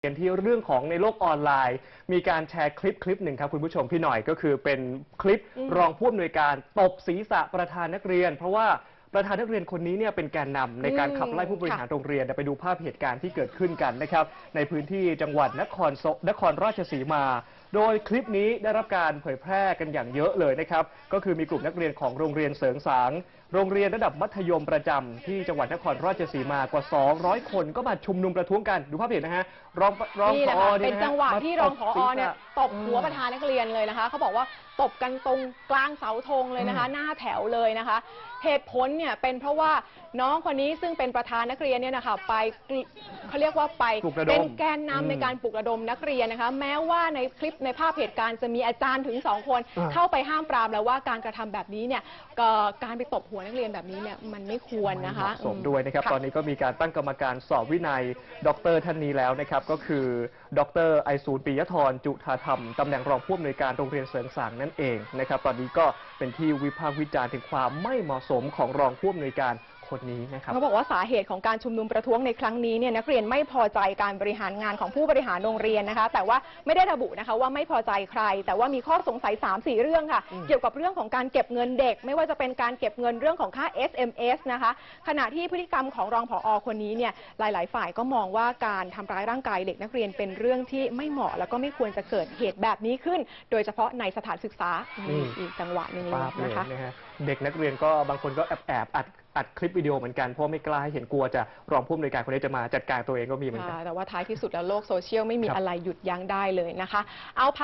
เรียนที่เรื่องของในโลกออนไลน์ มีการแชร์คลิปคลิปหนึ่งครับคุณผู้ชมพี่หน่อยก็คือเป็นคลิปอืมรองผู้อำนวยการตบศีรษะประธานนักเรียน เพราะว่า ประธานนักเรียนคนนี้เนี่ยเป็นแกนนำในการขับไล่ผู้บริหารโรงเรียนเดี๋ยวไปดูภาพเหตุการณ์ที่เกิดขึ้นกันนะครับ ในพื้นที่จังหวัดนครศนครราชสีมา โดยคลิปนี้ได้รับการเผยแพร่กันอย่างเยอะเลยนะครับ ก็คือมีกลุ่มนักเรียนของโรงเรียนเสริงสาง โรงเรียนระดับมัธยมประจำที่จังหวัดนครราชสีมากว่า 200 คนก็มาชุมนุมประท้วงกันดูภาพเห็นนะฮะรองรองนี่แหผละอค่ะยเป็นนะฮะจังหวะที่รองผอเนี่ยมาตบหัวประธานนักเรียนเลยนะคะเขาบอกว่าตบกันตรงกลางเสาธงเลยนะคะ หน้าแถวเลยนะคะ เหตุผลเนี่ยเป็นเพราะว่าน้องคนนี้ซึ่งเป็นประธานนักเรียนเนี่ยนะคะไปกลิเขาเรียกว่าไปปลุกระดมเป็นแกนนำอืมในการปลุกระดมนักเรียนนะคะแม้ว่าในคลิปในภาพเหตุการณ์จะมีอาจารย์ถึงสองคนอ่าเข้าไปห้ามปรามแล้วว่าการกระทำแบบนี้เนี่ยก็การไปตบหัวนักเรียนแบบนี้เนี่ยมันไม่ควรนะคะเหมาสมด้วยนะครับตอนนี้ก็มีการตั้งกรรมการสอบวินัยดรท่านนี้แล้วนะครับก็คือดรไอซูลปิยธรจุธาธรรมตำแหน่งรองผู้อำนวยการโรงเรียนเสริงสางนั่นเองนะครับตอนนี้ก็เป็นที่วิพากษ์วิจารณ์ถึงความไม่เหมาะสมของรององผู้อำนวยการ คนนี้นะครับเขาบอกว่าสาเหตุของการชุมนุมประท้วงในครั้งนี้เนี่ยนักเรียนไม่พอใจการบริหารงานของผู้บริหารโรงเรียนนะคะ แต่ว่าไม่ได้ระบุนะคะว่าไม่พอใจใคร แต่ว่ามีข้อสงสัย3-4เรื่องค่ะอืมเกี่ยวกับเรื่องของการเก็บเงินเด็ก ไม่ว่าจะเป็นการเก็บเงินเรื่องของค่า SMS นะคะขณะที่พฤติกรรมของรองผอคนนี้เนี่ยหลาย ๆ ฝ่ายก็มองว่าการทำร้ายร่างกายเด็กนักเรียนเป็นเรื่องที่ไม่เหมาะ แล้วก็ไม่ควรจะเกิดเหตุแบบนี้ขึ้น โดยเฉพาะในสถานศึกษานี่อีกจังหวะหนึ่งเลป้ายบเลยนะคะนะฮะเด็กนักเรียนก็บางคนก็แอบแอบอัด อัดคลิปวิดีโอเหมือนกันเพราะไม่กล้าให้เห็นกลัวจะรองผู้อำนวยการคนนี้จะมาจัดการตัวเองก็มีเหมือนกันค่ะแต่ว่าท้ายที่สุดแล้วโลกโซเชียลไม่มีครับ อะไรหยุดยั้งได้เลยนะคะเอา